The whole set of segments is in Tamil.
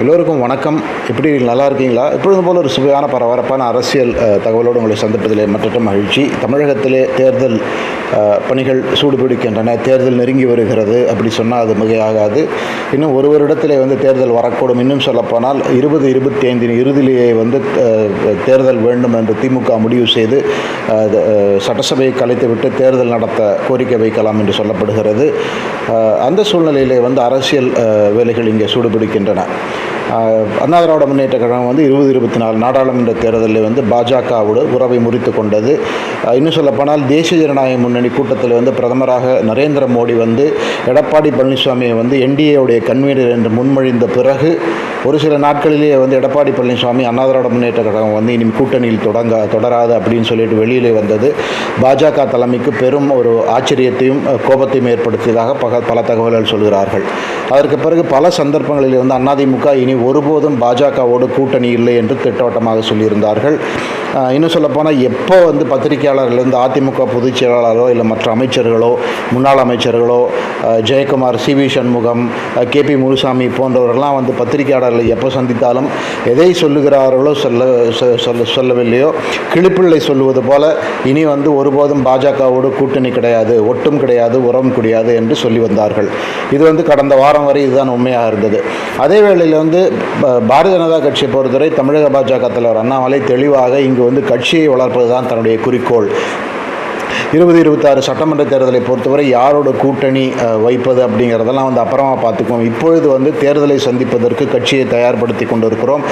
எல்லோருக்கும் வணக்கம். எப்படி நல்லா இருக்கீங்களா? எப்பொழுதும் போல ஒரு சுவையான பரபரப்பான அரசியல் தகவலோடு உங்களை சந்திப்பதிலே மற்றற்ற மகிழ்ச்சி. தமிழகத்திலே தேர்தல் பணிகள் சூடுபிடிக்கின்றன தேர்தல் நெருங்கி வருகிறது அப்படி சொன்னால் அது மிகையாகாது. இன்னும் ஒரு வருடத்திலே வந்து தேர்தல் வரக்கூடும். இன்னும் சொல்லப்போனால் இருபது இருபத்தி ஐந்தின் இறுதியிலேயே வந்து தேர்தல் வேண்டும் என்று திமுக முடிவு செய்து சட்டசபையை கலைத்துவிட்டு தேர்தல் நடத்த கோரிக்கை வைக்கலாம் என்று சொல்லப்படுகிறது. அந்த சூழ்நிலையிலே வந்து அரசியல் வேலைகள் இங்கே சூடுபிடிக்கின்றன. அண்ணா திராவிட முன்னேற்ற கழகம் வந்து இருபது இருபத்தி நாலு நாடாளுமன்ற தேர்தலில் வந்து பாஜகவோடு உறவை முறித்து கொண்டது. இன்னும் சொல்லப்போனால் தேசிய ஜனநாயக முன்னணி கூட்டத்தில் வந்து பிரதமராக நரேந்திர மோடி வந்து எடப்பாடி பழனிசாமியை வந்து என்டிஏவுடைய கன்வீனர் என்று முன்மொழிந்த பிறகு ஒரு சில நாட்களிலேயே வந்து எடப்பாடி பழனிசாமி அண்ணா திராவிட முன்னேற்ற கழகம் வந்து இனி கூட்டணியில் தொடங்க தொடராது அப்படின்னு சொல்லிட்டு வெளியிலே வந்தது. பாஜக தலைமைக்கு பெரும் ஒரு ஆச்சரியத்தையும் கோபத்தையும் ஏற்படுத்தியதாக பக பல தகவல்கள் சொல்கிறார்கள். அதற்கு பிறகு பல சந்தர்ப்பங்களில் வந்து அதிமுக இனி ஒருபோதும் பாஜகவோடு கூட்டணி இல்லை என்று திட்டவட்டமாக சொல்லியிருந்தார்கள். இன்னும் சொல்லப்போனால் எப்போ வந்து பத்திரிகையாளர்லேருந்து அதிமுக பொதுச் செயலாளரோ இல்லை மற்ற அமைச்சர்களோ முன்னாள் அமைச்சர்களோ Jayakumar C V Shanmugam K P Munusamy போன்றவர்கள்லாம் வந்து பத்திரிகையாளர்களை எப்போ சந்தித்தாலும் எதை சொல்லுகிறார்களோ சொல்ல சொ- சொல்ல சொல்லவில்லையோ கிளிப்பிள்ளை சொல்லுவது போல இனி வந்து ஒருபோதும் பாஜகவோடு கூட்டணி கிடையாது ஒட்டும் கிடையாது உறவும் கிடையாது என்று சொல்லி வந்தார்கள். இது வந்து கடந்த வாரம் வரை இதுதான் உண்மையாக இருந்தது. அதே வேளையில் வந்து பாரதிய ஜனதா கட்சியை பொறுத்தவரை தமிழக பாஜக தலைவர் அண்ணாமலை தெளிவாக இங்கு வந்து கட்சியை வளர்ப்பது தான் தன்னுடைய குறிக்கோள். இருபது இருபத்தாறு சட்டமன்ற தேர்தலை பொறுத்தவரை யாரோட கூட்டணி வைப்பது அப்படிங்கிறதெல்லாம் வந்து அப்புறமா பார்த்துக்குவோம். இப்பொழுது வந்து தேர்தலை சந்திப்பதற்கு கட்சியை தயார்படுத்தி கொண்டிருக்கிறோம்.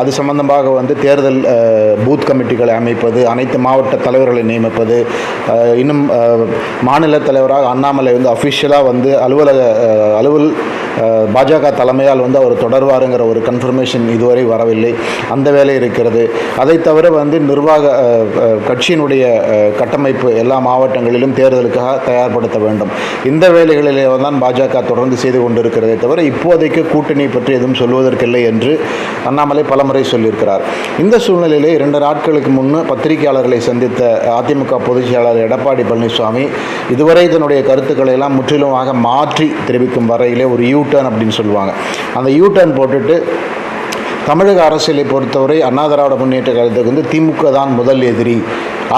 அது சம்பந்தமாக வந்து தேர்தல் பூத் கமிட்டிகளை அமைப்பது அனைத்து மாவட்ட தலைவர்களை நியமிப்பது இன்னும் மாநில தலைவராக அண்ணாமலை வந்து அஃபிஷியலாக வந்து அலுவலக அலுவல் பாஜக தலைமையால் வந்து அவர் தொடர்வாருங்கிற ஒரு கன்ஃபர்மேஷன் இதுவரை வரவில்லை. அந்த வேலை இருக்கிறது. அதை தவிர வந்து நிர்வாக கட்சியினுடைய கட்டமைப்பு எல்லா மாவட்டங்களிலும் தேர்தலுக்காக தயார்படுத்த வேண்டும். இந்த வேலைகளிலே தான் பாஜக தொடர்ந்து செய்து கொண்டிருக்கிறதே தவிர இப்போதைக்கு கூட்டணி பற்றி எதுவும் சொல்வதற்கில்லை என்று அண்ணாமலை பலமுறை சொல்லியிருக்கிறார். இந்த சூழ்நிலையிலே இரண்டு நாட்களுக்கு முன்னு பத்திரிகையாளர்களை சந்தித்த அதிமுக பொதுச் செயலாளர் எடப்பாடி பழனிசாமி இதுவரை இதனுடைய கருத்துக்களை எல்லாம் முற்றிலுமாக மாற்றி தெரிவிக்கும் வரையிலே ஒரு யூ டர்ன் அப்படின்னு சொல்லுவாங்க. அந்த யூ டர்ன் போட்டுட்டு தமிழக அரசியலை பொறுத்தவரை அண்ணா திராவிட முன்னேற்ற கழகத்துக்கு வந்து திமுக தான் முதல் எதிரி.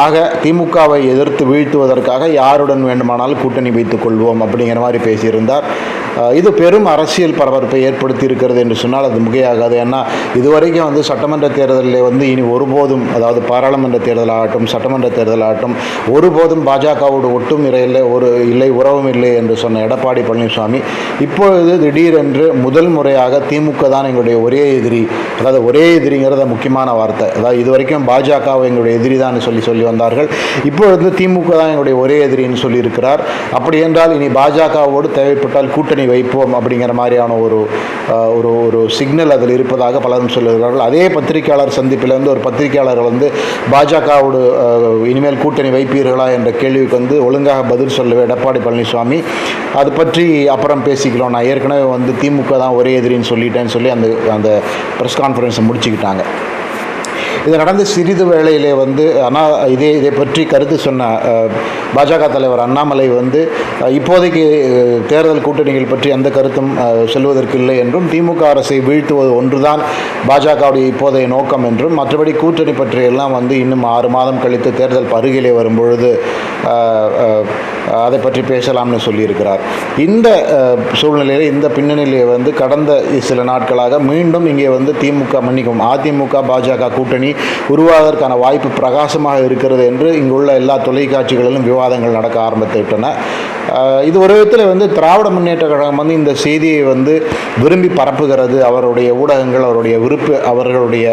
ஆக திமுகவை எதிர்த்து வீழ்த்துவதற்காக யாருடன் வேண்டுமானாலும் கூட்டணி வைத்துக் கொள்வோம் அப்படிங்கிற மாதிரி பேசியிருந்தார். இது பெரும் அரசியல் பரபரப்பை ஏற்படுத்தி இருக்கிறது என்று சொன்னால் அது மிகையாகாது. ஏன்னா இதுவரைக்கும் வந்து சட்டமன்ற தேர்தலில் வந்து இனி ஒருபோதும் அதாவது பாராளுமன்ற தேர்தலாகட்டும் சட்டமன்ற தேர்தலாகட்டும் ஒருபோதும் பாஜகவோடு ஒட்டும் இறையில் ஒரு இல்லை உறவும் இல்லை என்று சொன்ன எடப்பாடி பழனிசாமி இப்பொழுது திடீரென்று முதல் முறையாக திமுக தான் எங்களுடைய ஒரே எதிரி. அதாவது ஒரே எதிரிங்கிறத முக்கியமான வார்த்தை. அதாவது இது வரைக்கும் பாஜகவை எங்களுடைய எதிரி தான் சொல்லி சொல்லி வந்தார்கள். இப்பொழுது திமுக தான் எங்களுடைய ஒரே எதிரின்னு சொல்லியிருக்கிறார். அப்படி என்றால் இனி பாஜகவோடு தேவைப்பட்டால் கூட்டணி வைப்போம் அப்படிங்கிற மாதிரியான ஒரு ஒரு ஒரு சிக்னல் அதில் இருப்பதாக பலரும் சொல்லுகிறார்கள். அதே பத்திரிகையாளர் சந்திப்பில் வந்து ஒரு பத்திரிகையாளர் வந்து பாஜகவோடு இனிமேல் கூட்டணி வைப்பீர்களா என்ற கேள்விக்கு வந்து ஒழுங்காக பதில் சொல்லவே எடப்பாடி பழனிசாமி. அது பற்றி அப்புறம் பேசிக்கலாம் நான் ஏற்கனவே வந்து திமுக தான் ஒரே எதிரின்னு சொல்லிட்டேன்னு சொல்லி அந்த அந்த ப்ரெஸ் கான்ஃபரன்ஸை முடிச்சுக்கிட்டாங்க. இது நடந்த சிறிது வேளையிலே வந்து அண்ணா இதே இதை பற்றி கருத்து சொன்ன பாஜக தலைவர் அண்ணாமலை வந்து இப்போதைக்கு தேர்தல் கூட்டணிகள் பற்றி எந்த கருத்தும் அஹ், சொல்வதற்கு இல்லை என்றும் திமுக அரசை வீழ்த்துவது ஒன்றுதான் பாஜகவுடைய இப்போதைய நோக்கம் என்றும் மற்றபடி கூட்டணி பற்றியெல்லாம் வந்து இன்னும் ஆறு மாதம் கழித்து தேர்தல் அருகிலே வரும்பொழுது அதை பற்றி பேசலாம்னு சொல்லியிருக்கிறார். இந்த சூழ்நிலையில் இந்த பின்னணியிலே வந்து கடந்த சில நாட்களாக மீண்டும் இங்கே வந்து திமுக மன்னிக்கும் அதிமுக பாஜக கூட்டணி உருவாவதற்கான வாய்ப்பு பிரகாசமாக இருக்கிறது என்று இங்குள்ள எல்லா தொலைக்காட்சிகளிலும் விவாதங்கள் நடக்க ஆரம்பித்து விட்டன. இது ஒரு விதத்தில் வந்து திராவிட முன்னேற்ற கழகம் வந்து இந்த செய்தியை வந்து விரும்பி பரப்புகிறது. அவருடைய ஊடகங்கள் அவருடைய விருப்பு அவர்களுடைய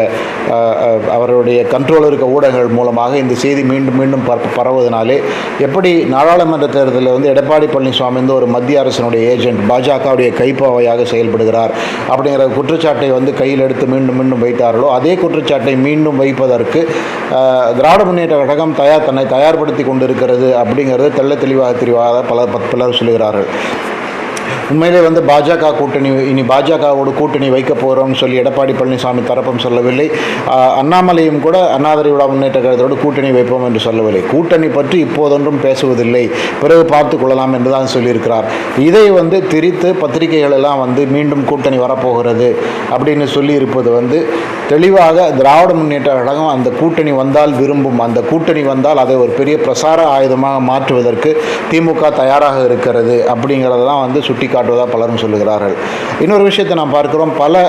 அவருடைய கண்ட்ரோல் இருக்க ஊடகங்கள் மூலமாக இந்த செய்தி மீண்டும் மீண்டும் பரப்பு பரவுவதனாலே எப்படி நாடாளுமன்ற தேர்தலில் வந்து எடப்பாடி பழனிசாமி வந்து ஒரு மத்திய அரசினுடைய ஏஜென்ட் பாஜகவுடைய கைப்பாவையாக செயல்படுகிறார் அப்படிங்கிற குற்றச்சாட்டை வந்து கையில் எடுத்து மீண்டும் மீண்டும் வைத்தார்களோ அதே குற்றச்சாட்டை மீண்டும் வைப்பதற்கு திராவிட முன்னேற்ற கழகம் தயார் தன்னை தயார்படுத்தி கொண்டிருக்கிறது அப்படிங்கிறது தெள்ள தெளிவாக தெளிவாக பல பலர் சொல்லுகிறார்கள். உண்மையிலே வந்து பாஜக கூட்டணி இனி பாஜகவோடு கூட்டணி வைக்க போகிறோம்னு சொல்லி எடப்பாடி பழனிசாமி தரப்பும் சொல்லவில்லை. அண்ணாமலையும் கூட அண்ணா முன்னேற்ற கழகத்தோடு கூட்டணி வைப்போம் என்று சொல்லவில்லை. கூட்டணி பற்றி இப்போதொன்றும் பேசுவதில்லை. பிறகு பார்த்து கொள்ளலாம் என்று தான் சொல்லியிருக்கிறார். இதை வந்து திரித்து பத்திரிகைகள் எல்லாம் வந்து மீண்டும் கூட்டணி வரப்போகிறது அப்படின்னு சொல்லியிருப்பது வந்து தெளிவாக திராவிட முன்னேற்ற கழகம் அந்த கூட்டணி வந்தால் விரும்பும் அந்த கூட்டணி வந்தால் அதை ஒரு பெரிய பிரசார ஆயுதமாக மாற்றுவதற்கு திமுக தயாராக இருக்கிறது அப்படிங்கிறதெல்லாம் வந்து சுட்டி காட்டுவதாக பலரும் சொல்லுகிறார்கள். இன்னொரு விஷயத்தை நாம் பார்க்கிறோம். பல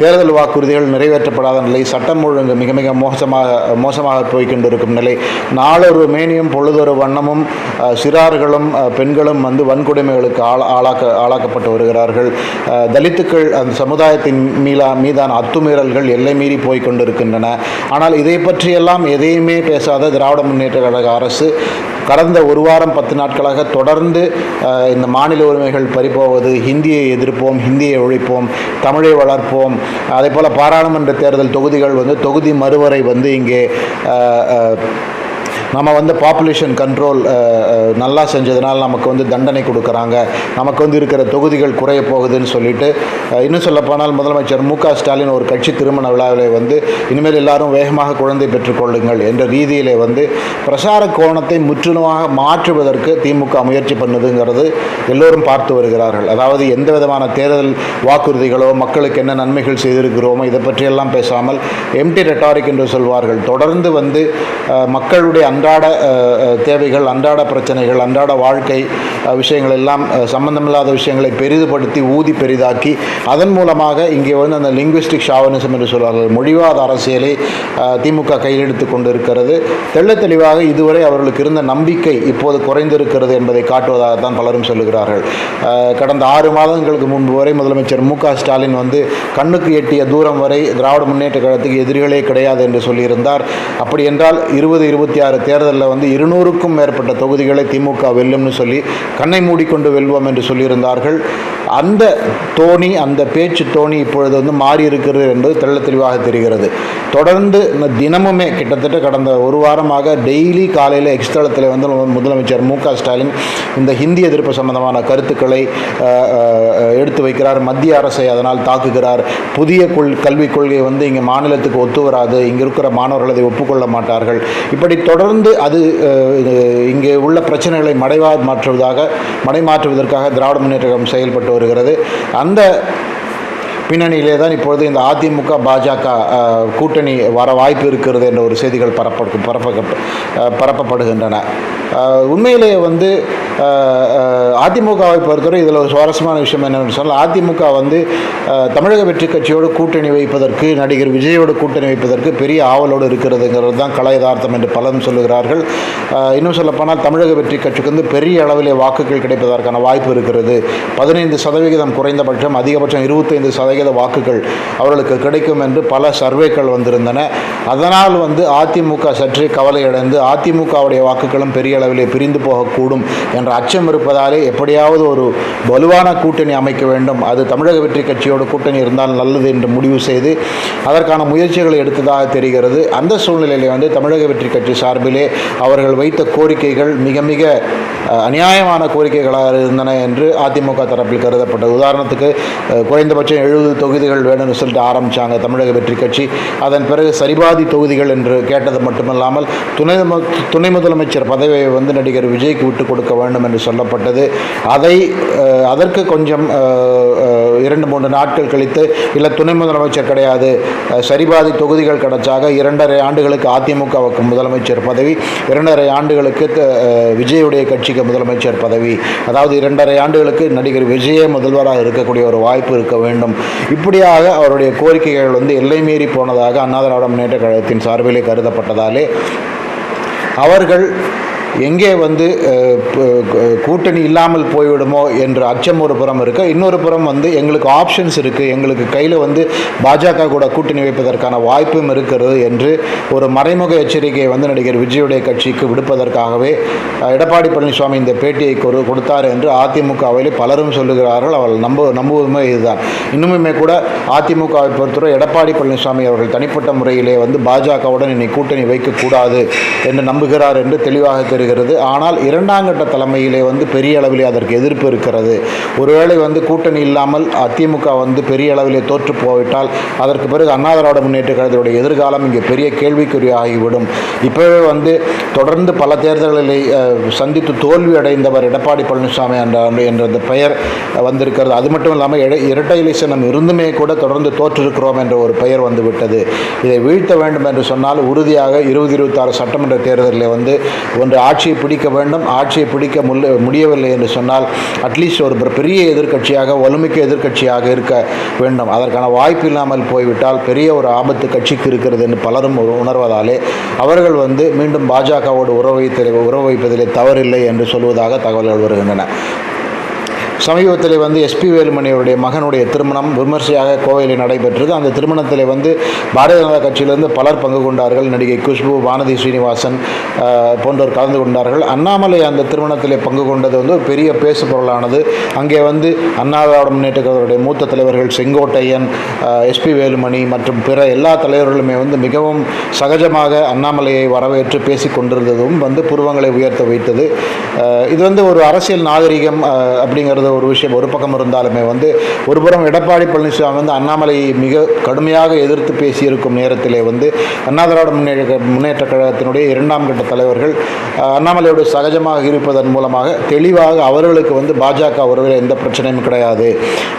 தேர்தல் வாக்குறுதிகள் நிறைவேற்றப்படாத நிலை சட்டம் ஒழுங்கு மிக மிக மோசமாக மோசமாக போய் கொண்டிருக்கும் நிலை. நாளொரு மேனியும் பொழுதொரு வண்ணமும் சிறார்களும் பெண்களும் வந்து வன்கொடுமைகளுக்கு ஆள ஆளாக்க ஆளாக்கப்பட்டு வருகிறார்கள். தலித்துக்கள் அந்த சமுதாயத்தின் மீளா மீதான அத்துமீறல்கள் எல்லை மீறி போய் கொண்டிருக்கின்றன ஆனால் இதை பற்றியெல்லாம் எதையுமே பேசாத திராவிட முன்னேற்ற கழக அரசு கடந்த ஒரு வாரம் பத்து நாட்களாக தொடர்ந்து இந்த மாநில உரிமைகள் பறிப்போவது ஹிந்தியை எதிர்ப்போம் ஹிந்தியை ஒழிப்போம் தமிழை வளர்ப்போம் அதே போல் பாராளுமன்ற தேர்தல் தொகுதிகள் வந்து தொகுதி மறுவரை வந்து இங்கே நம்ம வந்து பாப்புலேஷன் கண்ட்ரோல் நல்லா செஞ்சதுனால நமக்கு வந்து தண்டனை கொடுக்குறாங்க. நமக்கு வந்து இருக்கிற தொகுதிகள் குறைய போகுதுன்னு சொல்லிட்டு இன்னும் சொல்லப்போனால் முதலமைச்சர் மு க ஸ்டாலின் ஒரு கட்சி திருமண விழாவிலே வந்து இனிமேல் எல்லாரும் வேகமாக குழந்தை பெற்றுக்கொள்ளுங்கள் என்ற ரீதியிலே வந்து பிரசார கோணத்தை முற்றிலுமாக மாற்றுவதற்கு திமுக முயற்சி பண்ணுதுங்கிறது எல்லோரும் பார்த்து வருகிறார்கள். அதாவது எந்த விதமான தேர்தல் வாக்குறுதிகளோ மக்களுக்கு என்ன நன்மைகள் செய்திருக்கிறோமோ இதை பற்றியெல்லாம் பேசாமல் எம்டி ரெட்டாரிக் என்று சொல்வார்கள். தொடர்ந்து வந்து மக்களுடைய அன்றாட தேவைகள் அன்றாட பிரச்சனைகள் அன்றாட வாழ்க்கை விஷயங்கள் எல்லாம் சம்பந்தமில்லாத விஷயங்களை பெரிதுபடுத்தி ஊதி பெரிதாக்கி அதன் மூலமாக இங்கே வந்து அந்த லிங்குவிஸ்டிக் ஷாவனிசம் என்று சொல்வார்கள் மொழிவாத அரசியலை திமுக கையெழுத்து கொண்டு கொண்டிருக்கிறது. தெள்ள தெளிவாக இதுவரை அவர்களுக்கு இருந்த நம்பிக்கை இப்போது குறைந்திருக்கிறது என்பதை காட்டுவதாகத்தான் பலரும் சொல்லுகிறார்கள். கடந்த ஆறு மாதங்களுக்கு முன்பு வரை முதலமைச்சர் மு ஸ்டாலின் வந்து கண்ணுக்கு எட்டிய தூரம் வரை திராவிட முன்னேற்ற கழகத்துக்கு எதிரிகளே கிடையாது என்று சொல்லியிருந்தார். அப்படி என்றால் இருபது இருபத்தி ஆறு தேர்தலில் வந்து இருநூறுக்கும் மேற்பட்ட தொகுதிகளை திமுக வெல்லும்னு சொல்லி கண்ணை மூடிக்கொண்டு வெல்வோம் என்று சொல்லியிருந்தார்கள். அந்த தோணி அந்த பேச்சு தோணி இப்பொழுது வந்து மாறி இருக்கிறது என்பது தெள்ள தெளிவாக தெரிகிறது. தொடர்ந்து இந்த தினமுமே கிட்டத்தட்ட கடந்த ஒரு வாரமாக டெய்லி காலையில் எக்ஸ்தளத்தில் வந்து முதலமைச்சர் மு க ஸ்டாலின் இந்த ஹிந்தி எதிர்ப்பு சம்பந்தமான கருத்துக்களை எடுத்து வைக்கிறார். மத்திய அரசை அதனால் தாக்குகிறார். புதிய கொள் கல்விக் கொள்கை வந்து இங்கே மாநிலத்துக்கு ஒத்து வராது. இங்கே இருக்கிற மாணவர்கள் அதை ஒப்புக்கொள்ள மாட்டார்கள். இப்படி தொடர்ந்து அது இது இங்கே உள்ள பிரச்சனைகளை மடைவா மாற்றுவதாக மடைமாற்றுவதற்காக திராவிட முன்னேற்ற கழகம் செயல்பட்டு வருகிறது. அந்த பின்னணியிலே தான் இப்பொழுது இந்த அதிமுக பாஜக கூட்டணி வர வாய்ப்பு இருக்கிறது என்ற ஒரு செய்திகள் பரப்ப பரப்ப பரப்பப்படுகின்றன. உண்மையிலேயே உண்மையிலே வந்து அதிமுகவை பொறுத்தவரை இதில் ஒரு சுவாரஸ்யமான விஷயம் என்னென்னு சொன்னால் அதிமுக வந்து தமிழக வெற்றி கட்சியோடு கூட்டணி வைப்பதற்கு நடிகர் விஜயோடு கூட்டணி வைப்பதற்கு பெரிய ஆவலோடு இருக்கிறதுங்கிறது தான் கலை யதார்த்தம் என்று பலரும் சொல்லுகிறார்கள். இன்னும் சொல்லப்போனால் தமிழக வெற்றி கட்சிக்கு வந்து பெரிய அளவிலே வாக்குகள் கிடைப்பதற்கான வாய்ப்பு இருக்கிறது. பதினைந்து சதவிகிதம் குறைந்தபட்சம் அதிகபட்சம் இருபத்தைந்து சதவிகித வாக்குகள் அவர்களுக்கு கிடைக்கும் என்று பல சர்வேக்கள் வந்திருந்தன. அதனால் வந்து அதிமுக சற்றே கவலையடைந்து அதிமுகவுடைய வாக்குகளும் பெரிய அளவிலே பிரிந்து போகக்கூடும் என்ற அச்சம் இருப்பதாலே எப்படியாவது ஒரு வலுவான கூட்டணி அமைக்க வேண்டும். அது தமிழக வெற்றி கட்சியோடு கூட்டணி இருந்தால் நல்லது என்று முடிவு செய்து அதற்கான முயற்சிகளை எடுத்ததாக தெரிகிறது. அந்த சூழ்நிலையிலே வந்து தமிழக வெற்றி கட்சி சார்பிலே அவர்கள் வைத்த கோரிக்கைகள் மிக மிக அநியாயமான கோரிக்கைகளாக இருந்தன என்று அதிமுக தரப்பில் கருதப்பட்டது. உதாரணத்துக்கு குறைந்தபட்சம் எழுபது தொகுதிகள் வேணும்னு சொல்லிட்டு ஆரம்பித்தாங்க தமிழக வெற்றி கட்சி. அதன் பிறகு சரிபாதி தொகுதிகள் என்று கேட்டது மட்டுமல்லாமல் துணை துணை முதலமைச்சர் பதவியை வந்து நடிகர் விஜய்க்கு விட்டு கொடுக்க வேண்டும் என்று சொல்லப்பட்டது. அதை அதற்கு கொஞ்சம் இரண்டு மூன்று நாட்கள் கழித்து இல்லை துணை முதலமைச்சர் கிடையாது சரிபாதி தொகுதிகள் கிடைச்சாக இரண்டரை ஆண்டுகளுக்கு அதிமுகவுக்கு முதலமைச்சர் பதவி இரண்டரை ஆண்டுகளுக்கு விஜயுடைய கட்சிக்கு முதலமைச்சர் பதவி. அதாவது இரண்டரை ஆண்டுகளுக்கு நடிகர் விஜயே முதல்வராக இருக்கக்கூடிய ஒரு வாய்ப்பு இருக்க வேண்டும். இப்படியாக அவருடைய கோரிக்கைகள் வந்து எல்லை மீறி போனதாக அண்ணா திராவிட முன்னேற்ற கழகத்தின் சார்பிலே கருதப்பட்டதாலே அவர்கள் எங்கே வந்து கூட்டணி இல்லாமல் போய்விடுமோ என்ற அச்சம் ஒரு புறம் இருக்குது இன்னொரு புறம் வந்து எங்களுக்கு ஆப்ஷன்ஸ் இருக்குது எங்களுக்கு கையில் வந்து பாஜக கூட கூட்டணி வைப்பதற்கான வாய்ப்பும் இருக்கிறது என்று ஒரு மறைமுக எச்சரிக்கையை வந்து நடிகர் விஜயுடைய கட்சிக்கு விடுப்பதற்காகவே எடப்பாடி பழனிசாமி இந்த பேட்டியை கொடுத்தார் என்று அதிமுகவில் பலரும் சொல்லுகிறார்கள். அவள் நம்ப நம்புவதுமே இதுதான். இன்னுமுமே கூட அதிமுகவை பொறுத்தவரை எடப்பாடி பழனிசாமி அவர்கள் தனிப்பட்ட முறையிலே வந்து பாஜகவுடன் இனி கூட்டணி வைக்கக்கூடாது என்று நம்புகிறார் என்று தெளிவாக தெரிகிறது வருகிறது. ஆனால் இரண்டாம் கட்ட தலைமையிலே வந்து பெரிய அளவிலே அதற்கு எதிர்ப்பு இருக்கிறது. ஒருவேளை வந்து கூட்டணி இல்லாமல் அதிமுக வந்து பெரிய அளவிலே தோற்று போவிட்டால் அதற்கு பிறகு அண்ணா திராவிட முன்னேற்ற கழகத்தினுடைய எதிர்காலம் இங்கே பெரிய கேள்விக்குறியாகிவிடும் இப்போவே வந்து தொடர்ந்து பல தேர்தல்களை சந்தித்து தோல்வி அடைந்தவர் எடப்பாடி பழனிசாமி என்ற என்ற அந்த பெயர் வந்திருக்கிறது. அது மட்டும் இல்லாமல் இரட்டை இலை சின்னம் இருந்துமே கூட தொடர்ந்து தோற்றிருக்கிறோம் என்ற ஒரு பெயர் வந்துவிட்டது. இதை வீழ்த்த வேண்டும் என்று சொன்னால் உறுதியாக இருபது இருபத்தாறு சட்டமன்ற தேர்தலில் வந்து ஒன்று ஆட்சியை பிடிக்க வேண்டும் ஆட்சியை பிடிக்க முல்ல முடியவில்லை என்று சொன்னால் அட்லீஸ்ட் ஒரு பெரிய எதிர்க்கட்சியாக வலுமிக்க எதிர்க்கட்சியாக இருக்க வேண்டும். அதற்கான வாய்ப்பு இல்லாமல் போய்விட்டால் பெரிய ஒரு ஆபத்து கட்சிக்கு இருக்கிறது என்று பலரும் உ- உணர்வதாலே அவர்கள் வந்து மீண்டும் பாஜகவோடு உறவு வைத்ததில் உறவு வைப்பதிலே தவறில்லை என்று சொல்வதாக தகவல்கள் வருகின்றன. சமீபத்தில் வந்து எஸ்பி வேலுமணியுடைய மகனுடைய திருமணம் விமர்சையாக கோவையில் நடைபெற்றது. அந்த திருமணத்தில் வந்து பாரதிய ஜனதா கட்சியிலிருந்து பலர் பங்கு கொண்டார்கள். நடிகை குஷ்பு வானதி ஸ்ரீனிவாசன் போன்றோர் கலந்து கொண்டார்கள். அண்ணாமலை அந்த திருமணத்தில் பங்கு கொண்டது வந்து ஒரு பெரிய பேசு பொருளானது அங்கே வந்து அண்ணா திராவிட முன்னேற்ற கழகத்துடைய மூத்த தலைவர்கள் செங்கோட்டையன் எஸ்பி வேலுமணி மற்றும் பிற எல்லா தலைவர்களுமே வந்து மிகவும் சகஜமாக அண்ணாமலையை வரவேற்று பேசி கொண்டிருந்ததும் வந்து புருவங்களை உயர்த்த வைத்தது. இது வந்து ஒரு அரசியல் நாகரிகம் அப்படிங்கிறது அப்படிங்கிறது ஒரு விஷயம் ஒரு பக்கம் இருந்தாலுமே வந்து ஒருபுறம் எடப்பாடி பழனிசாமி வந்து அண்ணாமலையை மிக கடுமையாக எதிர்த்து பேசியிருக்கும் நேரத்திலே வந்து அண்ணா திராவிட முன்னேற்ற முன்னேற்ற கழகத்தினுடைய இரண்டாம் கட்ட தலைவர்கள் அண்ணாமலையோடு சகஜமாக இருப்பதன் மூலமாக தெளிவாக அவர்களுக்கு வந்து பாஜக உறவில் எந்த பிரச்சனையும் கிடையாது.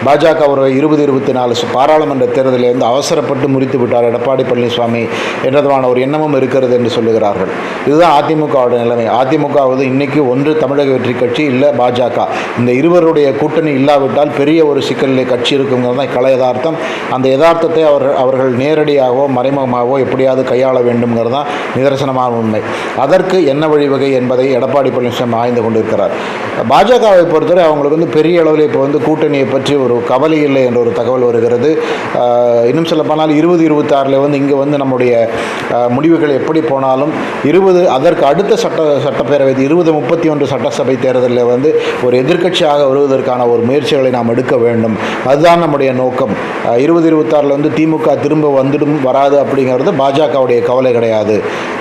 பாஜக உறவை இருபது இருபத்தி நாலு பாராளுமன்ற தேர்தலில் வந்து அவசரப்பட்டு முறித்து விட்டார் எடப்பாடி பழனிசாமி என்றதுமான ஒரு எண்ணமும் இருக்கிறது என்று சொல்லுகிறார்கள். இதுதான் அதிமுகவோட நிலைமை. அதிமுக வந்து இன்னைக்கு ஒன்று தமிழக வெற்றி கட்சி இல்லை பாஜக. இந்த இருவருடைய கூட்டணி இல்லாவிட்டால் பெரிய ஒரு சிக்கலிலே கட்சி இருக்குங்கிறது தான் கலை யதார்த்தம். அந்த யதார்த்தத்தை அவர் அவர்கள் நேரடியாகவோ மறைமுகமாகவோ எப்படியாவது கையாள வேண்டும்ங்கிறது தான் நிதர்சனமான உண்மை. அதற்கு என்ன வழிவகை என்பதை எடப்பாடி பழனிசாமி ஆய்ந்து கொண்டிருக்கிறார். பாஜகவை பொறுத்தவரை அவங்களுக்கு வந்து பெரிய அளவில் இப்போ வந்து கூட்டணியை பற்றி ஒரு கவலை இல்லை என்ற ஒரு தகவல் வருகிறது. இன்னும் சொல்ல போனால் இருபது இருபத்தாறில் வந்து இங்கே வந்து நம்முடைய முடிவுகள் எப்படி போனாலும் இருபது அதற்கு அடுத்த சட்ட சட்டப்பேரவை இருபது முப்பத்தி ஒன்று சட்டசபை தேர்தலில் வந்து ஒரு எதிர்க்கட்சியாக வருவதற்கான ஒரு முயற்சிகளை நாம் எடுக்க வேண்டும். அதுதான் நம்முடைய நோக்கம். இருபது இருபத்தாறில் வந்து திமுக திரும்ப வந்துடும் வராது அப்படிங்கிறது பாஜகவுடைய கவலை கிடையாது.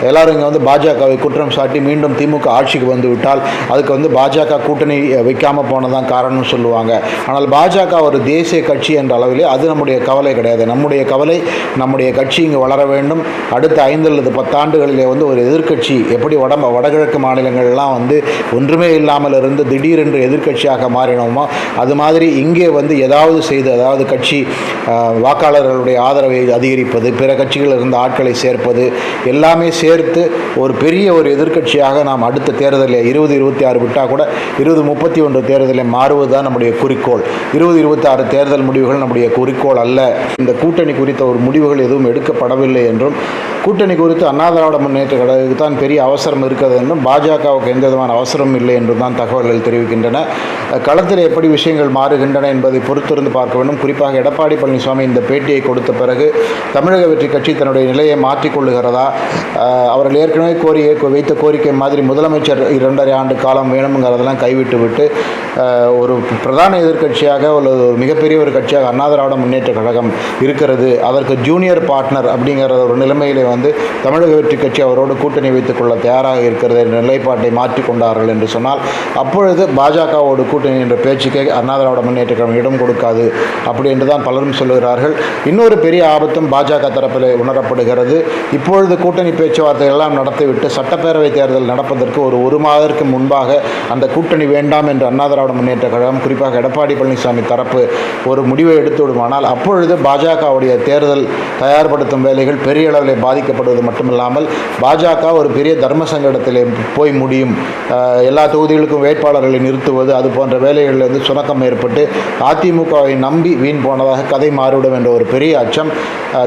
எல்லாரும் இங்கே வந்து பாஜகவை குற்றம் சாட்டி மீண்டும் திமுக ஆட்சிக்கு வந்து விட்டால் அதுக்கு வந்து பாஜக கூட்டணி வைக்காமல் போனதான் காரணம்னு சொல்லுவாங்க. ஆனால் பாஜக ஒரு தேசிய கட்சி என்ற அளவிலே அது நம்முடைய கவலை கிடையாது. நம்முடைய கவலை நம்முடைய கட்சி இங்கே வளர வேண்டும். அடுத்த ஐந்து அல்லது பத்தாண்டுகளிலே வந்து ஒரு எதிர்க்கட்சி எப்படி வட வடகிழக்கு மாநிலங்கள்லாம் வந்து ஒன்றுமே இல்லாமல் இருந்து திடீரென்று எதிர்க்கட்சியாக மாறினோமோ அது மாதிரி இங்கே வந்து ஏதாவது செய்து அதாவது கட்சி வாக்காளர்களுடைய ஆதரவை அதிகரிப்பது பிற கட்சிகளில் இருந்த ஆட்களை சேர்ப்பது எல்லாமே சேர்த்து ஒரு பெரிய ஒரு எதிர்க்கட்சியாக நாம் அடுத்த தேர்தலில் இருபது இருபத்தி ஆறு விட்டால் கூட இருபது முப்பத்தி ஒன்று தேர்தலில் மாறுவது தான் நம்முடைய குறிக்கோள். இருபது இருபத்தி ஆறு தேர்தல் முடிவுகள் நம்முடைய குறிக்கோள் அல்ல. இந்த கூட்டணி குறித்த ஒரு முடிவுகள் எதுவும் எடுக்கப்படவில்லை என்றும் கூட்டணி குறித்து அண்ணா திராவிட முன்னேற்ற கழகத்துக்கு தான் பெரிய அவசரம் இருக்கிறது என்றும் பாஜகவுக்கு எந்த விதமான அவசரம் இல்லை என்றும் தான் தகவல்கள் தெரிவிக்கின்றன. களத்தில் எப்படி விஷயங்கள் மாறுகின்றன என்பதை பொறுத்திருந்து பார்க்க வேண்டும். குறிப்பாக எடப்பாடி பழனிசாமி இந்த பேட்டியை கொடுத்த பிறகு தமிழக வெற்றி கட்சி தன்னுடைய நிலையை மாற்றிக்கொள்ளுகிறதா? அவர்கள் ஏற்கனவே கோரிய வைத்த கோரிக்கை மாதிரி முதலமைச்சர் இரண்டரை ஆண்டு காலம் வேணுங்கிறதெல்லாம் கைவிட்டு விட்டு ஒரு பிரதான எதிர்க்கட்சியாக அல்லது ஒரு மிகப்பெரிய ஒரு கட்சியாக அண்ணா திராவிட முன்னேற்ற கழகம் இருக்கிறது. அதற்கு ஜூனியர் பார்ட்னர் அப்படிங்கிற ஒரு நிலைமையிலே வந்து தமிழக வெற்றி கட்சி அவரோடு கூட்டணி வைத்துக் கொள்ள தயாராக இருக்கிறது என்ற நிலைப்பாட்டை மாற்றிக் கொண்டார்கள் என்று சொன்னால் அப்பொழுது பாஜகவோடு கூட்டணி என்ற பேச்சுக்கே அண்ணா திராவிட முன்னேற்ற கழகம் இடம் கொடுக்காது அப்படி என்று தான் பலரும் சொல்லுகிறார்கள். இன்னொரு பெரிய ஆபத்தும் பாஜக தரப்பில் உணரப்படுகிறது. இப்பொழுது கூட்டணி பேச்சுவார்த்தை எல்லாம் நடத்திவிட்டு சட்டப்பேரவை தேர்தல் நடப்பதற்கு ஒரு ஒரு மாதத்திற்கு முன்பாக அந்த கூட்டணி வேண்டாம் என்று அண்ணா திராவிட முன்னேற்ற கழகம் குறிப்பாக எடப்பாடி பழனிசாமி தரப்பு ஒரு முடிவை எடுத்து விடுமானால் அப்பொழுது பாஜகவுடைய தேர்தல் தயார்படுத்தும் வேலைகள் பெரிய அளவில் பாதிக்கப்படுவது மட்டுமில்லாமல் பாஜக ஒரு பெரிய தர்ம சங்கடத்திலே போய் முடியும். எல்லா தொகுதிகளுக்கும் வேட்பாளர்களை நிறுத்துவது அது போன்ற வேலை வந்து சுணக்கம் ஏற்பட்டு அதிமுகவை நம்பி வீண் போனதாக கதை மாறிவிடும் என்ற ஒரு பெரிய அச்சம்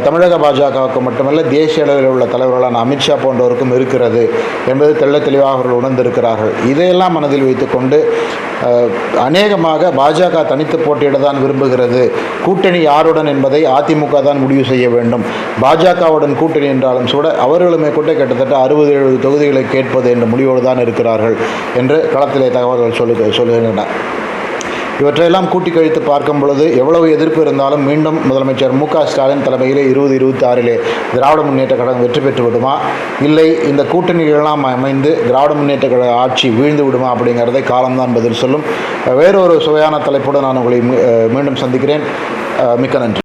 தமிழக பாஜகவுக்கு மட்டுமல்ல தேசிய அளவில் உள்ள தலைவர்களான அமித்ஷா போன்றவருக்கும் இருக்கிறது என்பது தெள்ள தெளிவாக அவர்கள் உணர்ந்திருக்கிறார்கள். இதையெல்லாம் மனதில் வைத்துக்கொண்டு அநேகமாக பாஜக தனித்து போட்டியிட தான் விரும்புகிறது. கூட்டணி யாருடன் என்பதை அதிமுக தான் முடிவு செய்ய வேண்டும். பாஜகவுடன் கூட்டணி என்றாலும் கூட அவர்களுமே கூட கிட்டத்தட்ட அறுபது எழுபது தொகுதிகளை கேட்பது என்ற முடிவோடு தான் இருக்கிறார்கள் என்று களத்திலே தகவல்கள் சொல்லு சொல்லுகின்றன. இவற்றையெல்லாம் கூட்டி கழித்து பார்க்கும் பொழுது எவ்வளவு எதிர்ப்பு இருந்தாலும் மீண்டும் முதலமைச்சர் மு ஸ்டாலின் தலைமையிலே இருபது இருபத்தி ஆறிலே திராவிட முன்னேற்ற கழகம் வெற்றி பெற்று விடுமா? இல்லை இந்த கூட்டணிகளெல்லாம் அமைந்து திராவிட முன்னேற்ற கழக ஆட்சி வீழ்ந்து விடுமா அப்படிங்கிறதை காலம்தான் பதில் சொல்லும். வேறொரு சுவையான தலைப்புடன் நான் உங்களை மீ- மீண்டும் சந்திக்கிறேன். மிக்க நன்றி.